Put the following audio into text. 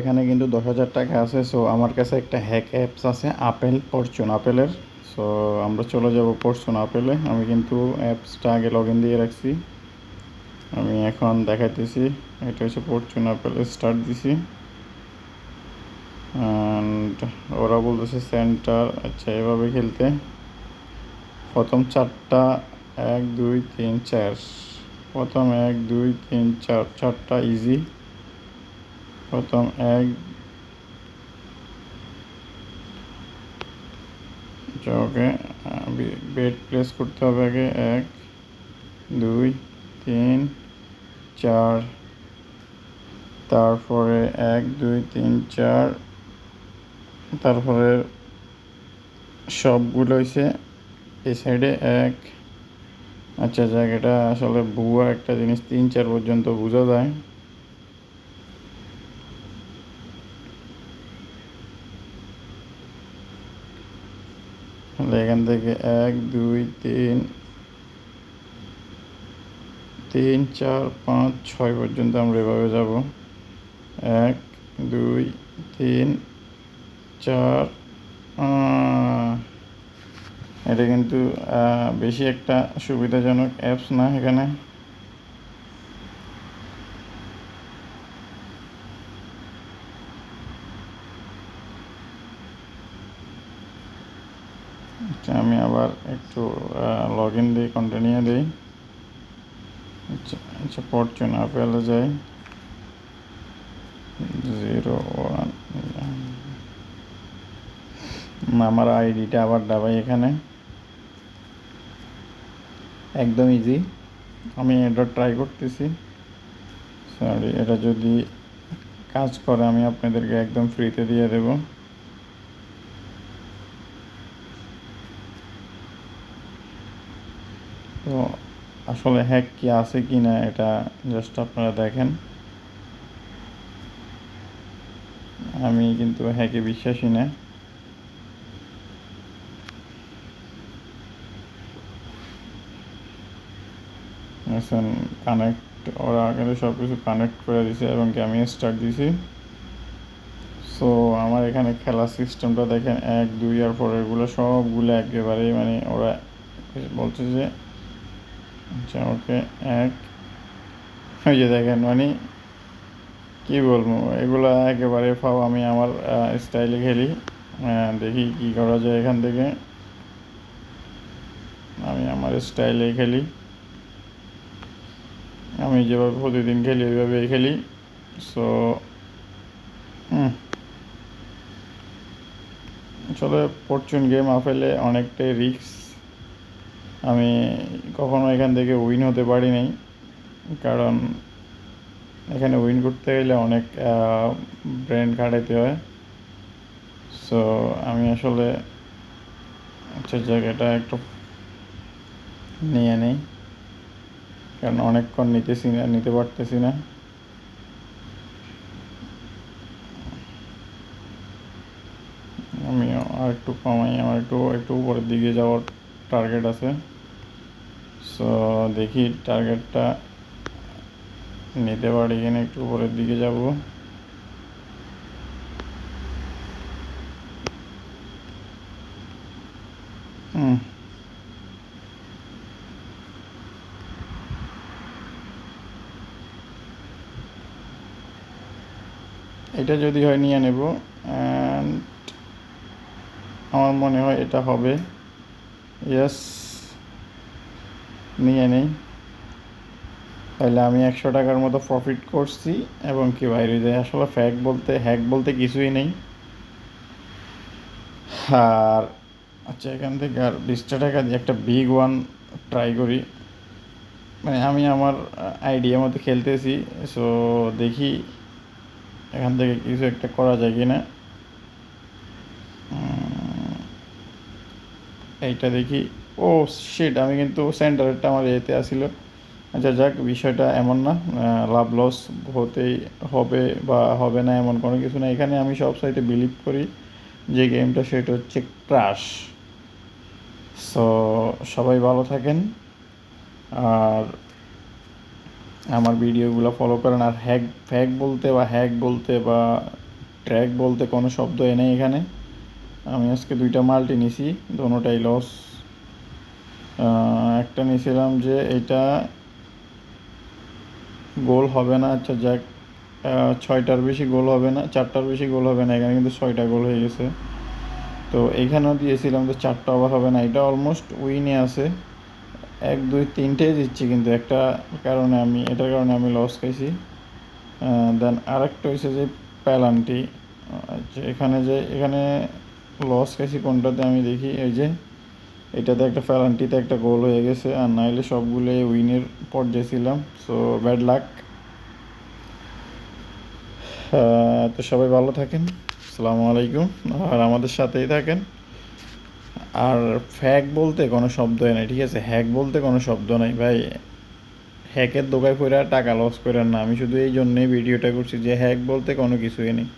এখানে কিন্তু দশ হাজার টাকা আছে সো আমার কাছে একটা হ্যাক অ্যাপস আছে আপেল ফরচুন আপেলের সো আমরা চলে যাব ফরচুন আপেলে আমি কিন্তু অ্যাপসটা আগে লগ ইন দিয়ে রাখছি। আমি এখন দেখাইতেছি, এটা হচ্ছে ফরচুন আপেলে স্টার্ট দিছি। অ্যান্ড ওরা বলতেছে সেন্টার আচ্ছা এভাবে খেলতে। প্রথম চারটা এক, দুই, তিন, চার। প্রথম এক, দুই, তিন, চার। চারটা ইজি প্রথম এক, ওকে বেড প্লেস করতে হবে আগে, এক, দুই, তিন, চার, তারপরে এক, দুই, তিন, চার, তারপরে সবগুলো হয়েছে এই সাইডে এক। আচ্ছা জায়গাটা আসলে ভুয়া একটা জিনিস, তিন, চার পর্যন্ত বোঝা যায়। তাহলে এখান থেকে এক, দুই, তিন তিন, চার, পাঁচ, ছয় পর্যন্ত আমরা এভাবে যাব। এক, দুই, তিন, চার এটা কিন্তু বেশি একটা সুবিধাজনক অ্যাপস না এখানে। আমি আবার একটু লগ ইন দিই কন্টিনিউ দিই। আচ্ছা আচ্ছা ফরচুন আপেলে যাই। জিরো ওয়ান আমার আইডিটা আবার দাবাই এখানে। একদম ইজি আমি এটা ট্রাই করতেছি। সরি এটা যদি কাজ করে, আমি আপনাদেরকে একদম ফ্রিতে দিয়ে দেবো। তো আসলে হ্যাক কি আছে কি না এটা জাস্ট আপনারা দেখেন। আমি কিন্তু হ্যাকে বিশ্বাসী না। কানেক্ট ওরা কিন্তু সব কিছু কানেক্ট করে দিছে এবং কি আমি স্টার্ট দিছি। সো আমার এখানে খেলার সিস্টেমটা দেখেন, এক, দুই আর পরেরগুলো সবগুলো একেবারেই মানে ওরা বলছে যে আচ্ছা ওকে, এক। ওই যে দেখেন মানে কি বলব, এগুলো একেবারে ফাও আমি আমার স্টাইলে খেলি। দেখি কি করা যায় এখান থেকে। আমি আমার স্টাইলে খেলি। আমি যেভাবে প্রতিদিন খেলি, ওইভাবেই খেলি। সো আসলে ফরচুন গেম আপেলে অনেকটাই রিস্ক আমি কখনো এখান থেকে উইন হতে পারি নাই, কারণ এখানে উইন করতে গেলে অনেক ব্রেন খাটাইতে হয়। সো আমি আসলে আচ্ছা জায়গাটা একটু নিয়ে নেই, কারণ অনেকক্ষণ নিতেছি না, নিতে পারতেছি না। আমি আর একটু কমাই, আমার একটু একটু উপরের দিকে যাওয়ার টার্গেট আছে। সো দেখি টার্গেটটা নিতে পারি কিনা একটু উপরের দিকে যাব। এটা যদি হয় নিয়ে নেব অ্যান্ড আমার মনে হয় এটা হবে। ইয়েস নিয়ে নেই। তাহলে আমি একশো টাকার মতো প্রফিট করছি এবং কি বাইরে যায় আসলে ফ্যাক বলতে হ্যাক বলতে কিছুই নেই। আর আচ্ছা এখান থেকে আর বিশটা টাকা দিয়ে একটা বিগ ওয়ান ট্রাই করি। মানে আমি আমার আইডিয়া মতো খেলতেছি সো দেখি এখান থেকে কিছু একটা করা যায় কি না এইটা দেখি। ও শিট আমি কিন্তু সেন্টারেরটা আমার এতে আসিল আচ্ছা যাক, বিষয়টা এমন না। লাভ লস হতেই হবে বা হবে না এমন কোনো কিছু না। এখানে আমি সব সাইটে বিলিভ করি যে গেমটা সেটা হচ্ছে ক্রাশ সো সবাই ভালো থাকেন। আর আমার ভিডিওগুলো ফলো করেন। আর হ্যাক ফ্যাক বলতে বা হ্যাক বলতে বা ট্র্যাক বলতে কোনো শব্দ নেই এখানে। আমি আজকে দুইটা মাল্টি নিছি, দোনোটাই লস একটা নিয়েছিলাম যে এটা গোল হবে না আচ্ছা যাক ছয়টার বেশি গোল হবে না, চারটার বেশি গোল হবে না এখানে কিন্তু ছয়টা গোল হয়ে গেছে। তো এইখানেও দিয়েছিলাম তো চারটা ওভার হবে না, এটা অলমোস্ট উইনে আছে। এক, দুই, তিনটেই দিচ্ছি কিন্তু একটা কারণে আমি, এটার কারণে আমি লস খাইছি। দেন আরেকটা হয়েছে যে প্যালান্টি আচ্ছা এখানে যে, এখানে লস খাইছি কোনটাতে আমি দেখি, এই যে এটাতে একটা প্যালান্টিতে একটা গোল হয়ে গেছে, আর নাইলে সবগুলো উইনের পর্যায়ে ছিলাম সো ব্যাড লাক তো সবাই ভালো থাকেন, আসসালামু আলাইকুম, আর আমাদের সাথেই থাকেন। আর ফ্যাক বলতে কোনো শব্দ নাই, ঠিক আছে? হ্যাক বলতে কোনো শব্দ নাই, ভাই। হ্যাকের দোকায় পড়ে টাকা লস করেন না, আমি শুধু এই জন্যই ভিডিওটা করছি যে হ্যাক বলতে কোনো কিছুই নেই।